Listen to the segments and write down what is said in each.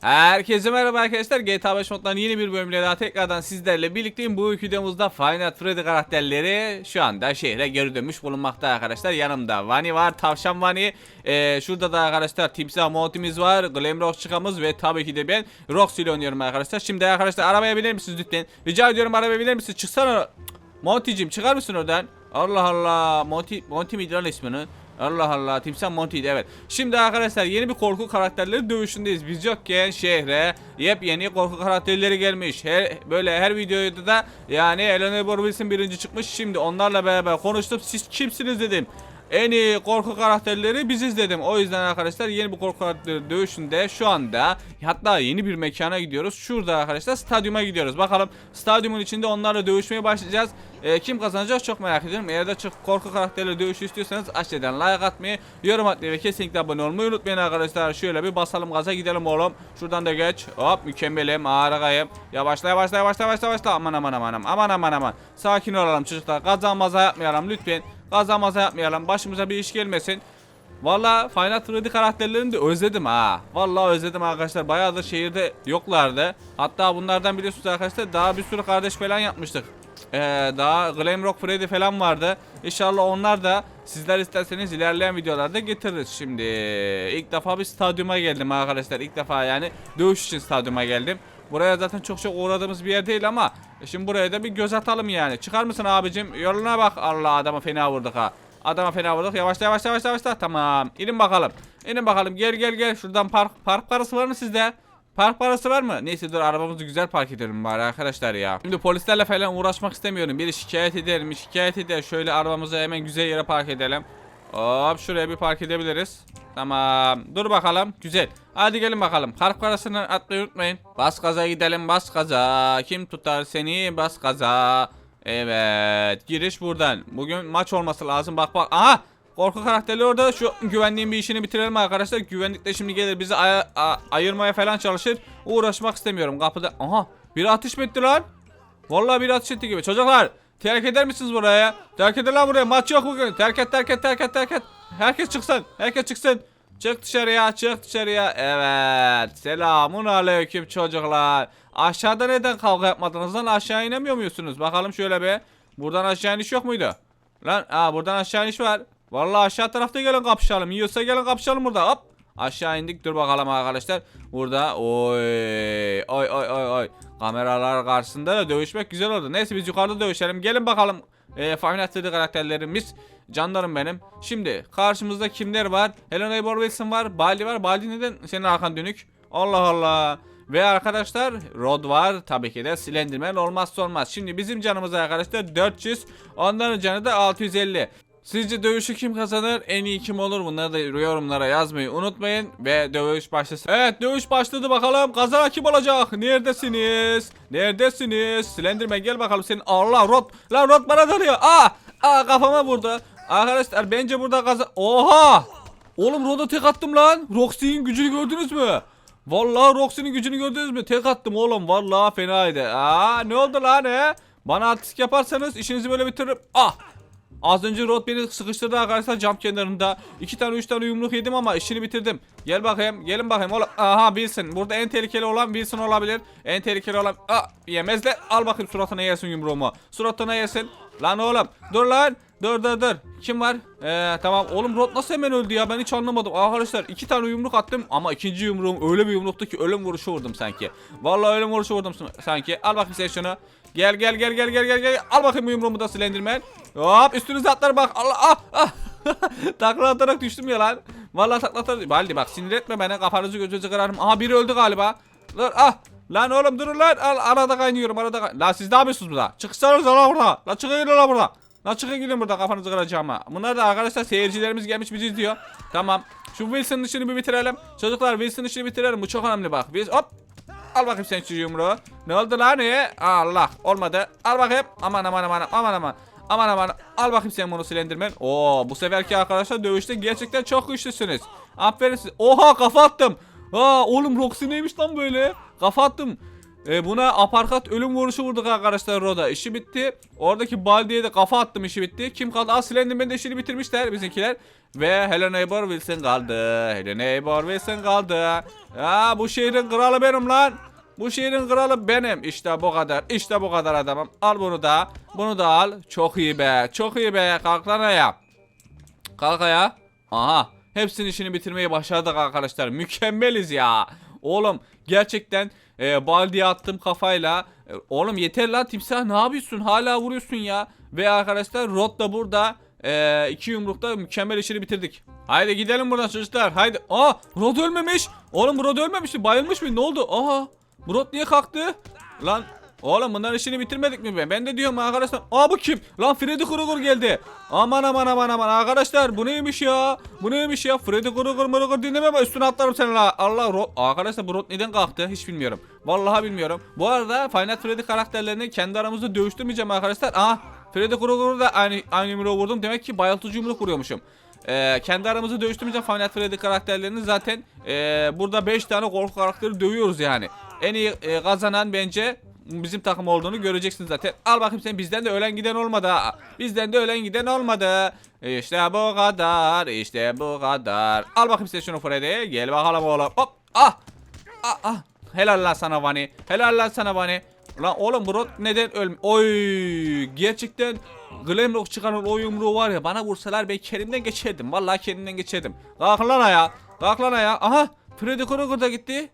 Herkese merhaba arkadaşlar. GTA 5 moddan yeni bir bölümle daha tekrardan sizlerle birlikteyim. Bu videomuzda Nights Freddy karakterleri şu anda şehre geri dönmüş bulunmakta arkadaşlar. Yanımda Vani var, Tavşan Vani. Ee, şurada da arkadaşlar Timsah Monty'miz var, Glamrock çıkamız ve tabii ki de ben Roxy ile oynuyorum arkadaşlar. Şimdi arkadaşlar arabaya biner misiniz lütfen? Rica ediyorum arabaya biner misiniz? Çıksana. Monty'cim çıkar mısın oradan? Allah Allah. Monty, Monty miydi lan ismini? Allah Allah Timsah Monty'ydi evet. Şimdi arkadaşlar yeni bir korku karakterleri dövüşündeyiz. Biz yokken şehre yepyeni korku karakterleri gelmiş. Her, böyle her videoda da yani Eleanor Borbils'in birinci çıkmış. Şimdi onlarla beraber konuştum. Siz kimsiniz dedim. En iyi korku karakterleri biziz dedim. O yüzden arkadaşlar yeni bir korku karakteri dövüşünde şu anda hatta yeni bir mekana gidiyoruz. Şurada arkadaşlar stadyuma gidiyoruz. Bakalım stadyumun içinde onlarla dövüşmeye başlayacağız. Ee, kim kazanacak çok merak ediyorum. Eğer de çok korku karakterleri dövüşü istiyorsanız aşağıdan like atmayı, yorum atmayı ve kesinlikle abone olmayı unutmayın arkadaşlar. Şöyle bir basalım gaza gidelim oğlum. Şuradan da geç. Hop mükemmelim harikayım. Yavaşla yavaşla yavaşla yavaşla yavaşla. Aman aman aman aman aman aman aman. Sakin olalım çocuklar. Gaza maza yapmayalım lütfen. Gaza maza yapmayalım. Başımıza bir iş gelmesin. Valla Final Freddy karakterlerini de özledim ha. Valla özledim arkadaşlar. Bayağıdır şehirde yoklardı. Hatta bunlardan biliyorsunuz arkadaşlar daha bir sürü kardeş falan yapmıştık. Ee, daha Glamrock Freddy falan vardı. İnşallah onlar da sizler isterseniz ilerleyen videolarda getiririz. Şimdi ilk defa bir stadyuma geldim arkadaşlar. İlk defa yani dövüş için stadyuma geldim. Buraya zaten çok çok uğradığımız bir yer değil ama e, şimdi buraya da bir göz atalım yani. Çıkar mısın abicim? Yoluna bak. Allah adamı fena vurduk ha. Adama fena vurduk. Yavaşla yavaşla yavaşla yavaşla. Tamam. İnin bakalım. İnin bakalım. Gel gel gel. Şuradan park park parası var mı sizde? Park parası var mı? Neyse dur arabamızı güzel park edelim bari arkadaşlar ya. Şimdi polislerle falan uğraşmak istemiyorum. Biri şikayet ederim, şikayet eder. Şöyle arabamızı hemen güzel yere park edelim. Hop şuraya bir park edebiliriz. Tamam. Dur bakalım. Güzel. Hadi gelin bakalım. Park parasını atmayı unutmayın. Bas gaza gidelim bas gaza. Kim tutar seni bas gaza. Evet. Giriş buradan. Bugün maç olması lazım. Bak bak. Aha. Korku karakteri orada. Şu güvenliğin bir işini bitirelim arkadaşlar. Güvenlik de şimdi gelir bizi aya- a- ayırmaya falan çalışır. Uğraşmak istemiyorum. Kapıda. Aha. Biri ateş mi etti lan? Vallahi bir ateş etti gibi. Çocuklar terk eder misiniz buraya? Terk edin lan buraya. Maç yok bugün. Terk et terk et terk et terk et. Herkes çıksın. Herkes çıksın. Çık dışarıya çık dışarıya. Evet. Selamun aleyküm çocuklar. Aşağıda neden kavga yapmadınız lan? Aşağı inemiyor musunuz? Bakalım şöyle bir. Buradan aşağı iniş yok muydu? Lan aa buradan aşağı iniş var. Vallahi aşağı tarafta gelin kapışalım. Yiyorsa gelin kapışalım burada. Hop. Aşağı indik. Dur bakalım arkadaşlar. Burada oy oy oy oy oy. Kameralar karşısında da dövüşmek güzel oldu. Neyse biz yukarıda dövüşelim. Gelin bakalım. E, at Freddy karakterlerimiz. Canlarım benim. Şimdi karşımızda kimler var? Helena Eybor Wilson var. Baldi var. Baldi neden senin arkan dönük? Allah Allah. Ve arkadaşlar Rod var. Tabii ki de Slenderman olmazsa olmaz. Şimdi bizim canımız arkadaşlar 400. Onların canı da 650. Sizce dövüşü kim kazanır? En iyi kim olur? Bunları da yorumlara yazmayı unutmayın. Ve dövüş başlasın. Evet dövüş başladı bakalım. Kazanan kim olacak? Neredesiniz? Neredesiniz? Slenderman gel bakalım senin. Allah Rod. Lan Rod bana dalıyor. Aa! Aa kafama vurdu. Arkadaşlar bence burada kazan... Oha! Oğlum Rod'a tek attım lan. Roxy'nin gücünü gördünüz mü? Vallahi Roxy'nin gücünü gördünüz mü? Tek attım oğlum. Vallahi fenaydı. Aa ne oldu lan he? Bana artistik yaparsanız işinizi böyle bitiririm. Ah! Az önce Rod beni sıkıştırdı arkadaşlar cam kenarında. İki tane üç tane yumruk yedim ama işini bitirdim. Gel bakayım. Gelin bakayım oğlum. Aha Wilson. Burada en tehlikeli olan Wilson olabilir. En tehlikeli olan... Aa, yemezler. Al bakayım suratına yesin yumruğumu. Suratına yesin. Lan oğlum. Dur lan. Dur dur dur. Kim var? Ee, tamam. Oğlum Rod nasıl hemen öldü ya? Ben hiç anlamadım. Arkadaşlar iki tane yumruk attım ama ikinci yumruğum öyle bir yumruktu ki ölüm vuruşu vurdum sanki. Vallahi ölüm vuruşu vurdum sanki. Al bakayım sen şunu. Gel gel gel gel gel gel gel. Al bakayım bu yumruğumu da Slenderman. Hop üstünüze atlar bak. Allah ah ah. takla atarak düştüm ya lan. Vallahi takla atarak. Baldi bak sinir etme beni kafanızı gözünüzü kırarım. Aha biri öldü galiba. Dur ah. Lan oğlum durun lan. Al arada kaynıyorum arada kay Lan siz ne yapıyorsunuz burada? Çıksanız lan burada. Lan çıkın lan burada. Lan çıkın gidin burada kafanızı kıracağım ha. Bunlar da arkadaşlar seyircilerimiz gelmiş bizi izliyor. Tamam. Şu Wilson'ın işini bir bitirelim. Çocuklar Wilson'ın işini bitirelim. Bu çok önemli bak. Biz hop. Al bakayım sen şu yumruğu. Ne oldu lan ne? Allah olmadı. Al bakayım. Aman aman aman aman aman. Aman aman. Al bakayım sen bunu Slenderman. Oo bu seferki arkadaşlar dövüşte gerçekten çok güçlüsünüz. Aferin size. Oha kafa attım. Aa oğlum Roxy neymiş lan böyle? Kafa attım. E, buna aparkat ölüm vuruşu vurduk arkadaşlar Roda. İşi bitti. Oradaki baldiye de kafa attım işi bitti. Kim kaldı? Aa Slenderman de işini bitirmişler bizimkiler. Ve Hello Neighbor Wilson kaldı. Hello Neighbor Wilson kaldı. Aa bu şehrin kralı benim lan. Bu şehrin kralı benim. İşte bu kadar. İşte bu kadar adamım. Al bunu da. Bunu da al. Çok iyi be. Çok iyi be. Kalk lan ayağa. Kalk ayağa. Aha. Hepsinin işini bitirmeyi başardık arkadaşlar. Mükemmeliz ya. Oğlum gerçekten e, baldiye attım kafayla. E, oğlum yeter lan timsah ne yapıyorsun? Hala vuruyorsun ya. Ve arkadaşlar Rod da burada. E, iki yumrukta mükemmel işini bitirdik. Haydi gidelim buradan çocuklar. Haydi. Aa Rod ölmemiş. Oğlum Rod ölmemişti. Bayılmış mı? Ne oldu? Aha. Rod niye kalktı? Lan Oğlum bunların işini bitirmedik mi ben? Ben de diyorum arkadaşlar. Aa bu kim? Lan Freddy Krueger geldi. Aman aman aman aman arkadaşlar bu neymiş ya? Bu neymiş ya? Freddy Krueger Krueger dinleme ama üstüne atlarım seni la. Allah ro- arkadaşlar bu rot neden kalktı? Hiç bilmiyorum. Vallahi bilmiyorum. Bu arada Nights Freddy karakterlerini kendi aramızda dövüştürmeyeceğim arkadaşlar. Aa Freddy Krueger'ı da aynı aynı yumruğu vurdum. Demek ki bayıltıcı yumruk vuruyormuşum. Ee, kendi aramızda dövüştürmeyeceğim Nights Freddy karakterlerini zaten ee, burada 5 tane korku karakteri dövüyoruz yani. En iyi ee, kazanan bence bizim takım olduğunu göreceksiniz zaten. Al bakayım sen bizden de ölen giden olmadı. Bizden de ölen giden olmadı. İşte bu kadar. işte bu kadar. Al bakayım sen şunu Freddy. Gel bakalım oğlum. Hop. Ah. Ah ah. Helal lan sana Vani. Helal lan sana Vani. Lan oğlum bu rot neden ölm... Oy gerçekten Glamrock çıkaran o yumruğu var ya bana vursalar ben kendimden geçerdim. Vallahi kendimden geçerdim. Kalk lan ayağa. Kalk lan ayağa. Aha Freddy Krueger da gitti.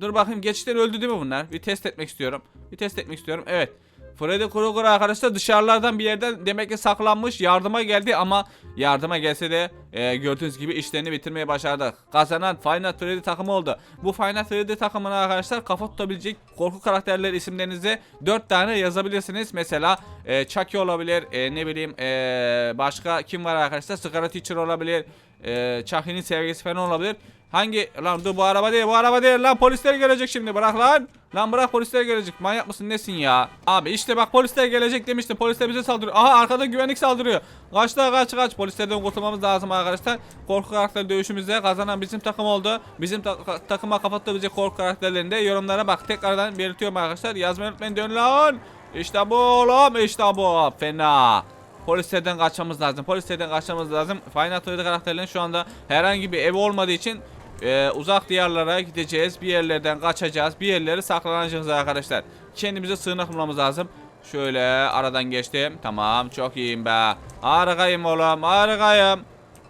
Dur bakayım gerçekten öldü değil mi bunlar? Bir test etmek istiyorum. Bir test etmek istiyorum. Evet. Freddy Krueger arkadaşlar dışarılardan bir yerden demek ki saklanmış yardıma geldi ama yardıma gelse de e, gördüğünüz gibi işlerini bitirmeye başardı. Kazanan Final Freddy takımı oldu. Bu Final Freddy takımına arkadaşlar kafa tutabilecek korku karakterleri isimlerinizi 4 tane yazabilirsiniz. Mesela e, Chucky olabilir, e, ne bileyim e, başka kim var arkadaşlar? Sigara Teacher olabilir, e, Chucky'nin sevgisi falan olabilir. Hangi lan dur bu araba değil bu araba değil lan polisler gelecek şimdi bırak lan. Lan bırak polisler gelecek manyak mısın nesin ya? Abi işte bak polisler gelecek demişti polisler bize saldırıyor. Aha arkada güvenlik saldırıyor. Kaç la kaç kaç polislerden kurtulmamız lazım arkadaşlar. Korku karakter dövüşümüzde kazanan bizim takım oldu. Bizim ta- takıma kapatabilecek korku karakterlerinde yorumlara bak tekrardan belirtiyorum arkadaşlar. Yazmayı unutmayın dön lan. İşte bu oğlum işte bu fena. Polislerden kaçmamız lazım. Polislerden kaçmamız lazım. Final karakterlerin şu anda herhangi bir ev olmadığı için e, uzak diyarlara gideceğiz. Bir yerlerden kaçacağız. Bir yerlere saklanacağız arkadaşlar. Kendimize sığınak bulmamız lazım. Şöyle aradan geçtim. Tamam çok iyiyim be. Harikayım oğlum harikayım.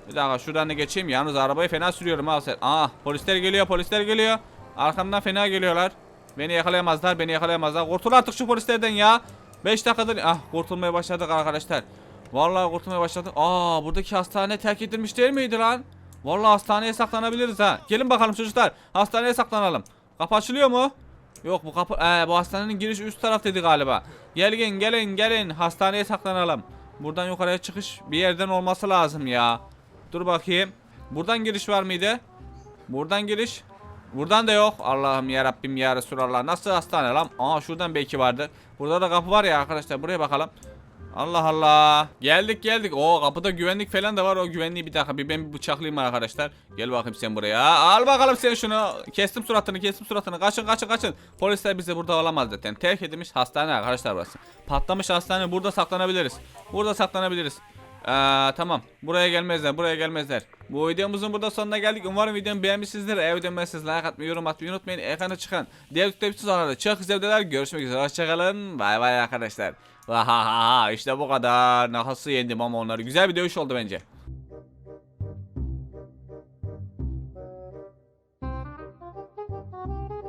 Bir dakika şuradan da geçeyim. Yalnız arabayı fena sürüyorum ha sen. Aa polisler geliyor polisler geliyor. Arkamdan fena geliyorlar. Beni yakalayamazlar beni yakalayamazlar. Kurtul artık şu polislerden ya. 5 dakikadır ah kurtulmaya başladık arkadaşlar. Vallahi kurtulmaya başladık. Aa buradaki hastane terk edilmiş değil miydi lan? Vallahi hastaneye saklanabiliriz ha. Gelin bakalım çocuklar. Hastaneye saklanalım. Kapı açılıyor mu? Yok bu kapı ee, bu hastanenin girişi üst taraftaydı galiba. Gelin gelin gelin hastaneye saklanalım. Buradan yukarıya çıkış bir yerden olması lazım ya. Dur bakayım. Buradan giriş var mıydı? Buradan giriş. Buradan da yok. Allah'ım ya Rabbim ya Resulallah. Nasıl hastane lan? Aa şuradan belki vardı. Burada da kapı var ya arkadaşlar. Buraya bakalım. Allah Allah. Geldik geldik. O kapıda güvenlik falan da var. O güvenliği bir dakika bir ben bir bıçaklayayım arkadaşlar. Gel bakayım sen buraya. Al bakalım sen şunu. Kestim suratını kestim suratını. Kaçın kaçın kaçın. Polisler bize burada olamaz zaten. Terk edilmiş hastane arkadaşlar burası. Patlamış hastane. Burada saklanabiliriz. Burada saklanabiliriz. Ee, tamam. Buraya gelmezler. Buraya gelmezler. Bu videomuzun burada sonuna geldik. Umarım videomu beğenmişsinizdir. Eğer videomu like atmayı, yorum atmayı unutmayın. Ekrana çıkan diğer tutup sonra çok güzel. Görüşmek üzere. Hoşçakalın. Bay bay arkadaşlar. Vahaha işte bu kadar. Nasıl yendim ama onları. Güzel bir dövüş oldu bence.